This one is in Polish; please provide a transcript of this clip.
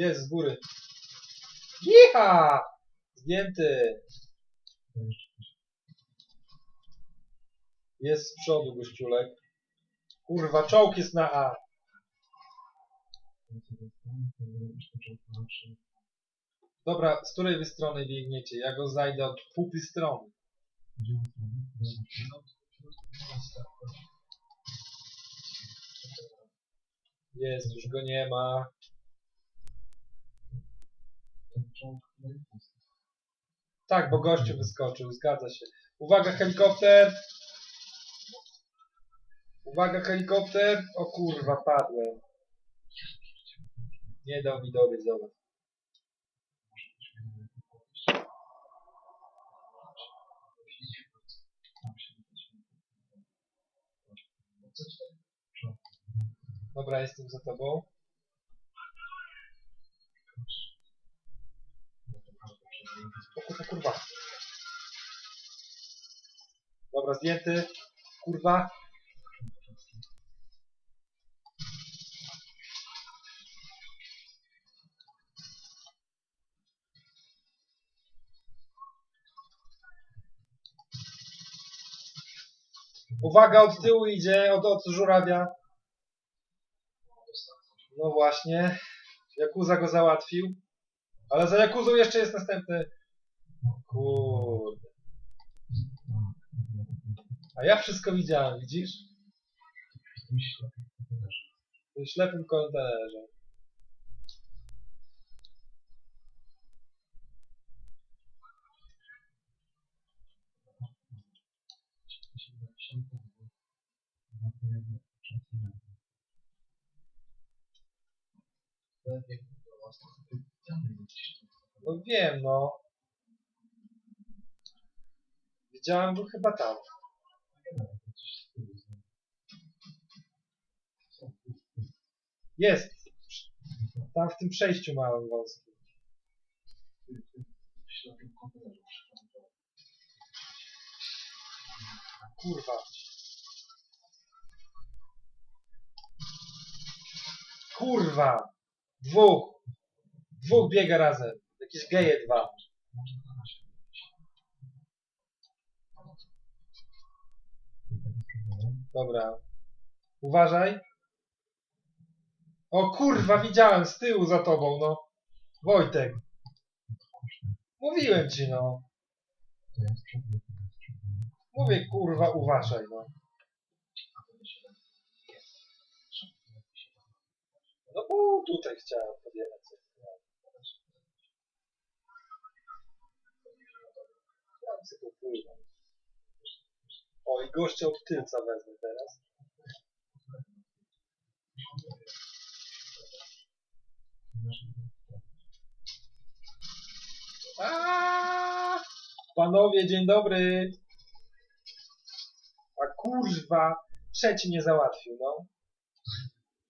Jest z góry. Jicha! Zdjęty. Jest z przodu gościulek. Kurwa, czołg jest na A. Dobra, z której wy strony biegniecie? Ja go znajdę od pupy strony. Jest, już go nie ma. Tak, bo gościu wyskoczył, zgadza się. Uwaga, helikopter! Uwaga, helikopter! O kurwa, padłem. Nie dał mi dobyć, zobacz. Dobra, jestem za tobą. O kurwa, kurwa. Dobra, zdjęty. Kurwa. Uwaga, od tyłu idzie, od, od żurawia. No właśnie. Jakuza go załatwił. Ale za Jakuzą jeszcze jest następny. Kurde. A ja wszystko widziałem, widzisz? Tym ślepym kontenerze. No wiem, no. Widziałem go chyba tam. Jest! Tam w tym przejściu małym wąskim. Kurwa. Kurwa! Dwóch! Dwóch biega razem. Jakieś geje dwa. Dobra. Uważaj. O kurwa, widziałem z tyłu za tobą, no. Wojtek. Mówiłem ci, no. Mówię, kurwa, uważaj, no. No bo tutaj chciałem podjechać. Popłynę. O, i gościa od tylca wezmę teraz. Aaaa! Panowie, dzień dobry. A kurwa, trzeci nie załatwił, no.